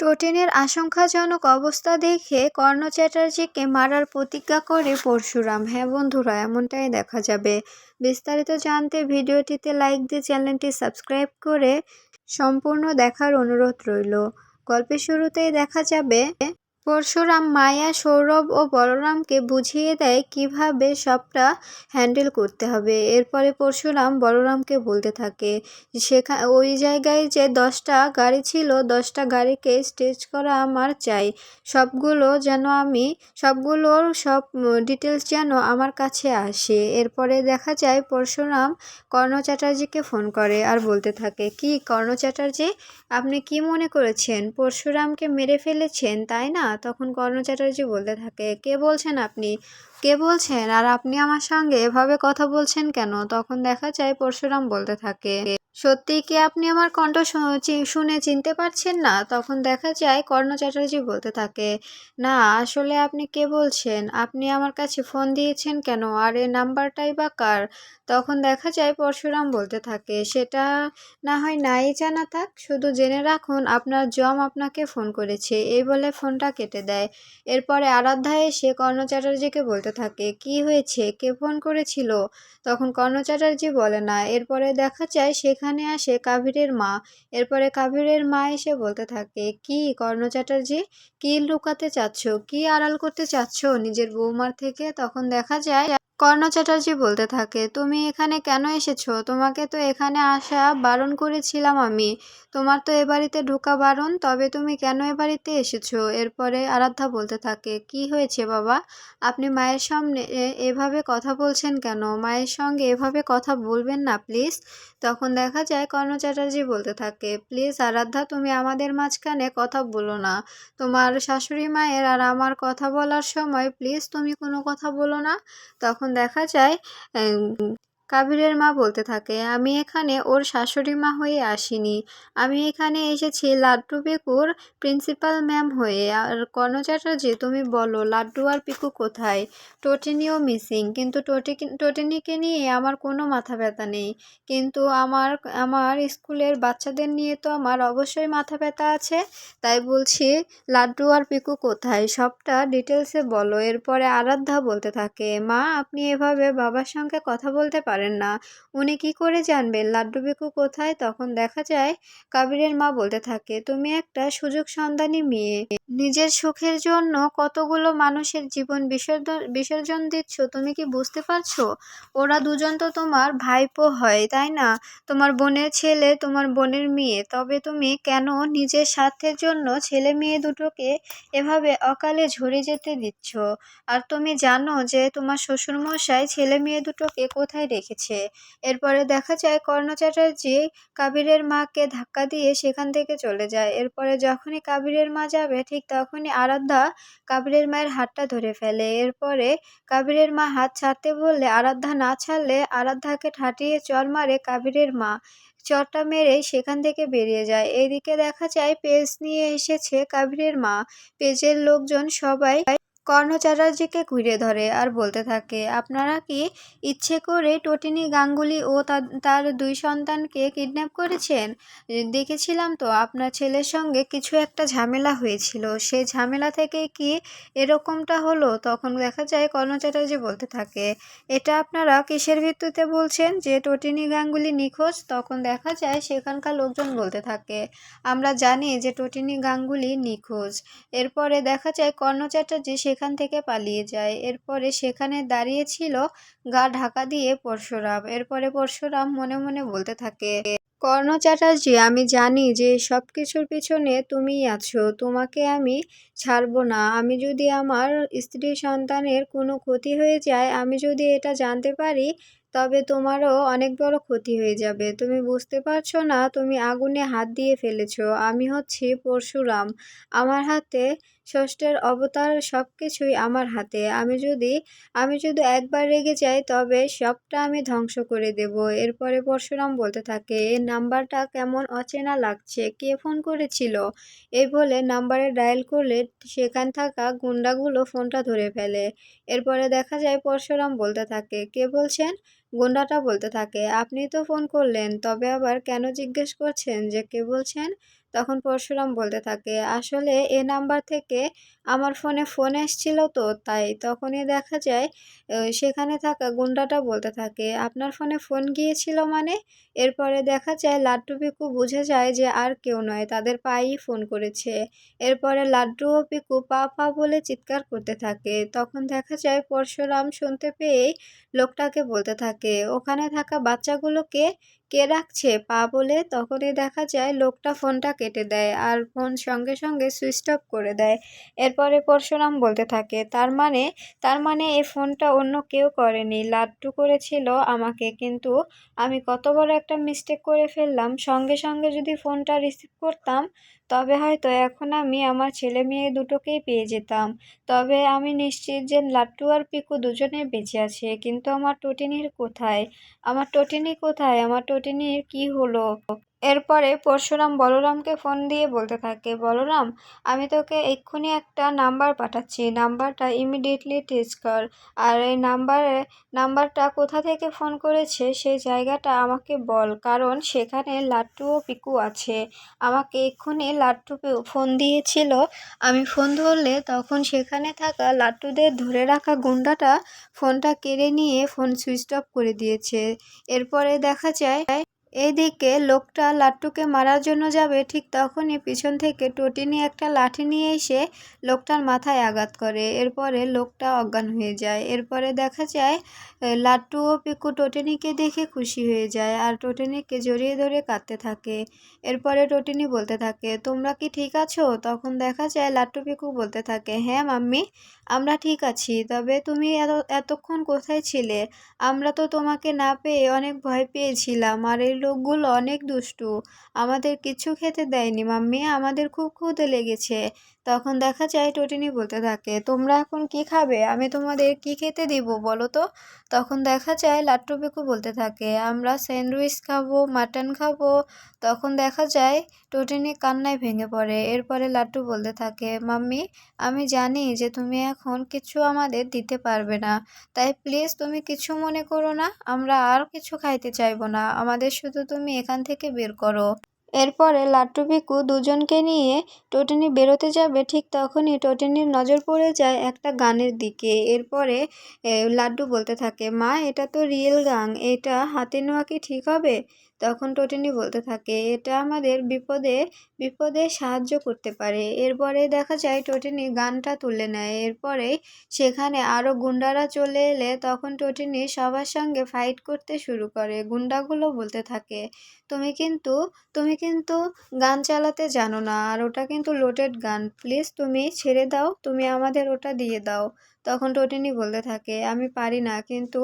টোটেনের আশঙ্কাজনক অবস্থা দেখে কর্ণ চ্যাটার্জিকে মারার প্রতিজ্ঞা করে পরশুরাম। হ্যাঁ বন্ধুরা, এমনটাই দেখা যাবে। বিস্তারিত জানতে ভিডিওটিতে লাইক দিয়ে চ্যানেলটি সাবস্ক্রাইব করে সম্পূর্ণ দেখার অনুরোধ রইল। গল্পের শুরুতেই দেখা যাবে পরশুরাম, মায়া, সৌরভ ও বলরামকে বুঝিয়ে দেয় কীভাবে সবটা হ্যান্ডেল করতে হবে। এরপরে পরশুরাম বলরামকে বলতে থাকে, সেখা, ওই জায়গায় যে দশটা গাড়ি ছিল, দশটা গাড়িকে স্টেজ করা আমার চাই। সবগুলো যেন আমি, সবগুলোর সব ডিটেলস যেন আমার কাছে আসে। এরপরে দেখা যায় পরশুরাম কর্ণ চ্যাটার্জিকে ফোন করে আর বলতে থাকে, কি কর্ণ চ্যাটার্জি, আপনি কি মনে করেছেন? পরশুরামকে মেরে ফেলেছেন, তাই না? তখন কর্ণ চ্যাটার্জি বলতে থাকে কে বলছেন আপনি? কে বলছেন? আর আপনি আমার সঙ্গে এভাবে কথা বলছেন কেন? তখন দেখা যায় পরশুরাম বলতে থাকে, সত্যিই কি আপনি আমার কণ্ঠ শুনে চিনতে পারছেন না? তখন দেখা যায় কর্ণ চ্যাটার্জি বলতে থাকে, না, আসলে আপনি কে বলছেন? আপনি আমার কাছে ফোন দিয়েছেন কেন? আর এই নাম্বারটাই বা কার? তখন দেখা যায় পরশুরাম বলতে থাকে, সেটা না হয় নাই জানা থাক, শুধু জেনে রাখুন আপনার জম আপনাকে ফোন করেছে, এই বলে ফোনটা কেটে দেয়। এরপরে আরাধ্যা এসে কর্ণ চ্যাটার্জিকে বলতে থাকে। কি হয়েছে? কে ফোন করেছিল? তখন কর্ণ চ্যাটার্জি বলে না। এরপরে দেখা যায় সেখানে আসে কাবিরের মা। এরপরে কাবিরের মা এসে বলতে থাকে, কি কর্ণ চ্যাটার্জি? কি লুকাতে চাচ্ছ? কি আড়াল করতে চাচ্ছ নিজের বৌমার থেকে? তখন দেখা যায় কর্ণ চ্যাটার্জি বলতে থাকে, তুমি এখানে কেন এসেছ? তোমাকে তো এখানে আসা বারণ করেছিলাম আমি। তোমার তো এ বাড়িতে ঢোকা বারণ, তবে তুমি কেন এ বাড়িতে এসেছ? এরপরে আরাধ্যা বলতে থাকে, কি হয়েছে বাবা? আপনি মায়ের সামনে এভাবে কথা বলছেন কেন? মায়ের সঙ্গে এভাবে কথা বলবেন না, প্লিজ? তখন দেখা যায় কর্ণ চ্যাটার্জি বলতে থাকে, প্লিজ আরাধ্যা, তুমি আমাদের মাঝখানে কথা বলো না। তোমার শাশুড়ি মায়ের আর আমার কথা বলার সময়, প্লিজ তুমি কোনো কথা বলো না? তখন দেখা যায় কাবিরের মা বলতে থাকে, আমি এখানে ওর শাশুড়ি মা হয়ে আসিনি। আমি এখানে এসেছি লাড্ডু পিকুর প্রিন্সিপাল ম্যাম হয়ে। আর কর্ণ চ্যাটার্জি, তুমি বলো, লাড্ডু আর পিকু কোথায়? টোটিনিও মিসিং, কিন্তু টোটি টোটিনিকে নিয়ে আমার কোনো মাথা ব্যথা নেই। কিন্তু আমার আমার স্কুলের বাচ্চাদের নিয়ে তো আমার অবশ্যই মাথা ব্যথা আছে। তাই বলছি, লাড্ডু আর পিকু কোথায়? সবটা ডিটেলসে বলো। এরপরে আরাধ্যা বলতে থাকে, মা, আপনি এভাবে বাবার সঙ্গে কথা বলতে পারেন পারেন না। উনি কি করে জানবেন লাড্ডু বেকু কোথায়? তখন দেখা যায়, কাবিরের মা বলতে থাকে, তুমি একটা সুযোগ সন্ধানী মেয়ে। নিজের সুখের জন্য কতগুলো মানুষের জীবন বিসর্জন বিসর্জন দিচ্ছ? তুমি কি বুঝতে পারছ? ওরা দুজন তো তোমার ভাইপো হয়, তাই না? তোমার বোনের ছেলে, তোমার বোনের মেয়ে। তবে তুমি কেন নিজের স্বার্থের জন্য ছেলে মেয়ে দুটোকে এভাবে অকালে ঝরে যেতে দিচ্ছ? আর তুমি জানো যে তোমার শ্বশুরমশাই ছেলে মেয়ে দুটোকে কোথায় রেখেছে? এরপরে দেখা যায় কর্ণ চ্যাটার্জি কাবিরের মাকে ধাক্কা দিয়ে সেখান থেকে চলে যায়। এরপরে যখনই কাবিরের মা যাবে, ঠিক তখনই আরাধ্যা কাবিরের মায়ের হাতটা ধরে ফেলে। এরপরে কাবিরের মা হাত ছাড়তে বললে, আরাধ্যা, না ছাড়লে আরাধ্যাকে ঠাটিয়ে চর মারে কাবিরের মা। চরটা মেরে সেখান থেকে বেরিয়ে যায়। এদিকে দেখা যায়, পেজ নিয়ে এসেছে কাবিরের মা। পেজের লোকজন সবাই কর্ণ চ্যাটার্জিকে ঘুরে ধরে আর বলতে থাকে, আপনারা কি ইচ্ছে করে টটিনি গাঙ্গুলি ও তার দুই সন্তানকে কিডন্যাপ করেছেন? দেখেছিলাম তো, আপনার ছেলের সঙ্গে কিছু একটা ঝামেলা হয়েছিল। সেই ঝামেলা থেকে কি এরকমটা হলো? তখন দেখা যায় কর্ণ চ্যাটার্জি বলতে থাকে, এটা আপনারা কিসের ভিত্তিতে বলছেন যে টটিনি গাঙ্গুলি নিখোঁজ? তখন দেখা যায় সেখানকার লোকজন বলতে থাকে, আমরা জানি যে টটিনি গাঙ্গুলি নিখোঁজ। এরপরে দেখা যায় কর্ণ চ্যাটার্জি সেখান থেকে পালিয়ে যায়। এরপরে সেখানে দাঁড়িয়েছিল গা ঢাকা দিয়ে পরশুরাম। এরপরে পরশুরাম মনে মনে বলতে থাকে, কর্ণ চ্যাটার্জি, আমি জানি যে সব কিছুর পিছনে তুমিই আছো। তোমাকে আমি ছাড়বো না। আমি যদি আমার স্ত্রী সন্তানের কোনো ক্ষতি হয়ে যায়, আমি যদি এটা জানতে পারি, তবে তোমারও অনেক বড় ক্ষতি হয়ে যাবে। তুমি বুঝতে পারছ না, তুমি আগুনে হাত দিয়ে ফেলেছো। আমি হচ্ছি পরশুরাম। আমার হাতে ষষ্ঠের অবতার সব কিছুই আমার হাতে। আমি যদি আমি যদি একবার রেগে যাই, তবে সবটা আমি ধ্বংস করে দেব। এরপরে পরশুরাম বলতে থাকে নাম্বারটা কেমন অচেনা লাগছে। কে ফোন করেছিল? এই বলে নাম্বারে ডায়াল করলে সেখান থাকা গুন্ডাগুলো ফোনটা ধরে ফেলে। এরপরে দেখা যায় পরশুরাম বলতে থাকে, কে বলছেন? গুন্ডাটা বলতে থাকে, আপনি তো ফোন করলেন, তবে আবার কেন জিজ্ঞেস করছেন যে কে বলছেন? তখন পরশুরাম বলতে থাকে, আসলে এ নাম্বার থেকে আমার ফোনে ফোন এসেছিল তো, তাই তখনই দেখা যায় সেখানে থাকা গুন্ডাটা বলতে থাকে, আপনার ফোনে ফোন গিয়েছিল মানে? এরপরে দেখা যায় লাড্ডু পিকু বুঝে যায় যে আর কেউ নয়, তাদের পায়েই ফোন করেছে। এরপরে লাড্ডু ও পিকু পা পা বলে চিৎকার করতে থাকে। তখন দেখা যায়, পরশুরাম শুনতে পেয়েই লোকটাকে বলতে থাকে, ওখানে থাকা বাচ্চাগুলোকে কে রাখছে পা বলে তখনই দেখা যায় লোকটা ফোনটা কেটে দেয় আর ফোন সঙ্গে সঙ্গে সুইচ অফ করে দেয়। এরপরে পরশুরাম বলতে থাকে, তার মানে তার মানে এ ফোনটা অন্য কেউ করেনি। লাড্ডু করেছিল আমাকে, কিন্তু আমি কত বড় একটা মিস্টেক করে ফেললাম। সঙ্গে সঙ্গে যদি ফোনটা রিসিভ করতাম তবে হয়তো এখন আমি আমার ছেলে মেয়ে দুটোকেই পেয়ে যেতাম। তবে আমি নিশ্চিত যে লাট্টু আর পিকু দুজনে বেঁচে আছে, কিন্তু আমার টটিনির কোথায়? আমার টটিনি কোথায়? আমার টটিনির কি হলো? এরপরে পরশুরাম বলরামকে ফোন দিয়ে বলতে থাকে, বলরাম, আমি তোকে এক্ষুনি একটা নাম্বার পাঠাচ্ছি। নাম্বারটা ইমিডিয়েটলি টেচ কর। আর এই নাম্বারে, নাম্বারটা কোথা থেকে ফোন করেছে সেই জায়গাটা আমাকে বল, কারণ সেখানে লাট্টু ও পিকু আছে। আমাকে এক্ষুনি লাট্টু ফোন দিয়েছিল। আমি ফোন ধরলে তখন সেখানে থাকা লাট্টুদের ধরে রাখা গুন্ডাটা ফোনটা কেড়ে নিয়ে ফোন সুইচ অফ করে দিয়েছে। এরপরে দেখা যায় এইদিকে লোকটা লাট্টুকে মারার জন্য যাবে, ঠিক তখনই পিছন থেকে টটিনি একটা লাঠি নিয়ে এসে লোকটার মাথায় আঘাত করে। এরপরে লোকটা অজ্ঞান হয়ে যায়। এরপরে দেখা যায় লাট্টু ও পিকু টটিনিকে দেখে খুশি হয়ে যায় আর টটিনিকে জড়িয়ে ধরে কাঁদতে থাকে। এরপরে টটিনি বলতে থাকে, তোমরা কি ঠিক আছো? তখন দেখা যায়, লাট্টু পিকু বলতে থাকে হ্যাঁ মাম্মি। আমরা ঠিক আছি। তবে তুমি এত, এতক্ষণ কোথায় ছিলে? আমরা তো তোমাকে না পেয়ে অনেক ভয় পেয়েছিলাম, আর এই লোকগুলো অনেক দুষ্টু। আমাদের কিছু খেতে দেয়নি, মাম্মি। আমাদের খুব ক্ষুদে লেগেছে। তখন দেখা যায় টটিনি বলতে থাকে, তোমরা এখন কি খাবে? আমি তোমাদের কি খেতে দিব বলো তো? তখন দেখা যায় লাট্টু পিকু বলতে থাকে, আমরা স্যান্ডউইচ খাব, মাটন খাব। তখন দেখা যায় টটিনি কান্নায় ভেঙে পড়ে। এরপরে লাট্টু বলতে থাকে, মাম্মি, আমি জানি যে তুমি এখন কিছু আমাদের দিতে পারবে না, তাই প্লিজ তুমি কিছু মনে করো না, আমরা আর কিছু খাইতে চাইব না। আমাদের শুধু তুমি এখান থেকে বের করো। এরপরে লাট্টু পিকু দুজনকে নিয়ে টোটিনি বেরোতে যাবে, ঠিক তখনই টোটিনির নজর পড়ে যায় একটা গানের দিকে। এরপরে লাড্ডু বলতে থাকে, মা, এটা তো রিয়েল গান, এটা হাতে নেওয়া কি ঠিক হবে? তখন টোটিনি বলতে থাকে, এটা আমাদের বিপদে বিপদে সাহায্য করতে পারে। এরপরে দেখা যায় টোটিনি গানটা তুলে নেয়। এরপরে সেখানে আরও গুন্ডারা চলে এলে তখন টোটিনি সবার সঙ্গে ফাইট করতে শুরু করে। গুন্ডাগুলো বলতে থাকে, তুমি কিন্তু তুমি কিন্তু গান চালাতে জানো না, আর ওটা কিন্তু লোটেড গান। প্লিজ তুমি ছেড়ে দাও, তুমি আমাদের ওটা দিয়ে দাও। তখন টোটিনি বলতে থাকে, আমি পারি না, কিন্তু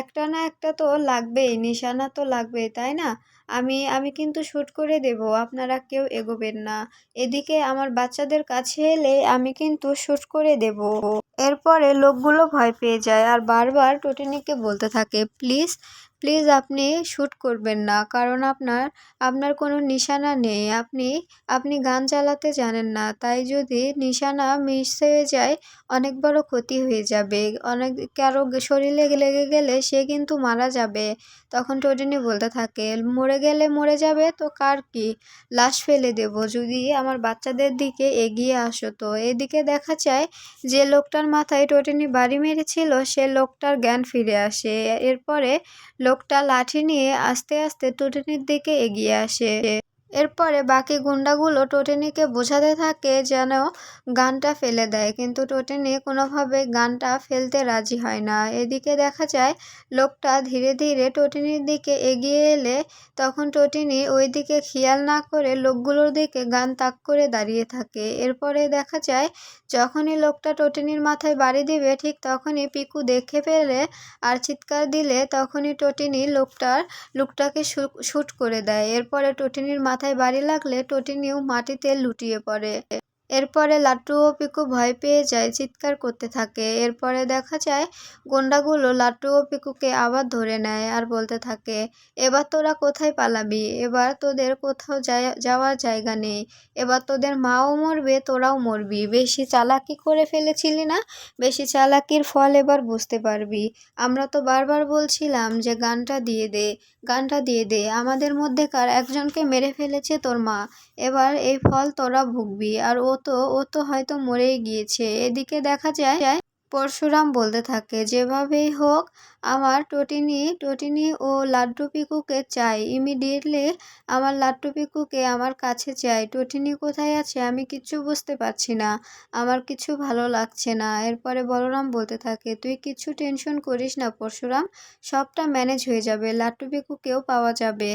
একটা না একটা তো লাগবেই, নিশানা তো লাগবেই, তাই না? আমি আমি কিন্তু শ্যুট করে দেব, আপনারা কেউ এগোবেন না। এদিকে আমার বাচ্চাদের কাছে এলে আমি কিন্তু শ্যুট করে দেব। এরপরে লোকগুলো ভয় পেয়ে যায়, আর বারবার টোটিনিকে বলতে থাকে, প্লিজ প্লিজ আপনি শ্যুট করবেন না, কারণ আপনার আপনার কোনো নিশানা নেই। আপনি আপনি গান চালাতে জানেন না, তাই যদি নিশানা মিস হয়ে যায়, অনেক বড় ক্ষতি হয়ে যাবে। অনেক, কারও শরীরে লেগে গেলে সে কিন্তু মারা যাবে। তখন টোটিনি বলতে থাকে, মরে গেলে মরে যাবে তো কার কি? লাশ ফেলে দেব। যদি আমার বাচ্চাদের দিকে এগিয়ে আসো তো। এদিকে দেখা যায় যে লোকটার মাথায় টোটিনি বাড়ি মেরেছিল, সে লোকটার জ্ঞান ফিরে আসে। এরপরে লোকটা লাঠি নিয়ে আস্তে আস্তে টুটুনির দিকে এগিয়ে আসে। এরপরে বাকি গুন্ডাগুলো টোটেনিকে বোঝাতে থাকে যেন গানটা ফেলে দেয়, কিন্তু টোটেনি কোনোভাবে গানটা ফেলতে রাজি হয় না। এদিকে দেখা যায়, লোকটা ধীরে ধীরে টোটেনির দিকে এগিয়ে এলে তখন টোটিনি ওই দিকে খেয়াল না করে লোকগুলোর দিকে গান তাক করে দাঁড়িয়ে থাকে। এরপরে দেখা যায়, যখনই লোকটা টোটেনির মাথায় বাড়ি দিবে, ঠিক তখনই পিকু দেখে ফেলে আর চিৎকার দিলে তখনই টোটিনি লোকটার, লোকটাকে শ্যুট করে দেয়। এরপরে টোটিনির মাথায় বাড়ি লাগলে টোটিনিও মাটিতে লুটিয়ে পড়ে। এরপরে লাট্টু ও পিকু ভয় পেয়ে যায়, চিৎকার করতে থাকে। এরপরে দেখা যায়, গুন্ডাগুলো লাট্টু ও পিকুকে আবার ধরে নেয় আর বলতে থাকে, এবার তোরা কোথায় পালাবি? এবার তোদের কোথাও যাওয়ার জায়গা নেই। এবার তোদের মাও মরবে, তোরাও মরবি। বেশি চালাকি করে ফেলেছিলি না? বেশি চালাকির ফল এবার বুঝতে পারবি। আমরা তো বারবার বলছিলাম যে গানটা দিয়ে দে। গানটা দিয়ে দে। আমাদের মধ্যেকার একজনকে মেরে ফেলেছে তোর মা। এবার এই ফল তোরা ভুগবি। আর ও তো ও তো হয়তো মরেই গিয়েছে। এদিকে দেখা যায় পরশুরাম বলতে থাকে, যেভাবেই হোক, আমার টটিনি টটিনি ও লাড্ডু পিকুকে চাই। ইমিডিয়েটলি আমার লাড্ডু পিকুকে আমার কাছে চাই। টটিনি কোথায় আছে আমি কিচ্ছু বুঝতে পারছি না। আমার কিছু ভালো লাগছে না। এরপরে বলরাম বলতে থাকে, তুই কিছু টেনশন করিস না পরশুরাম, সবটা ম্যানেজ হয়ে যাবে। লাড্ডু পিকুকেও পাওয়া যাবে।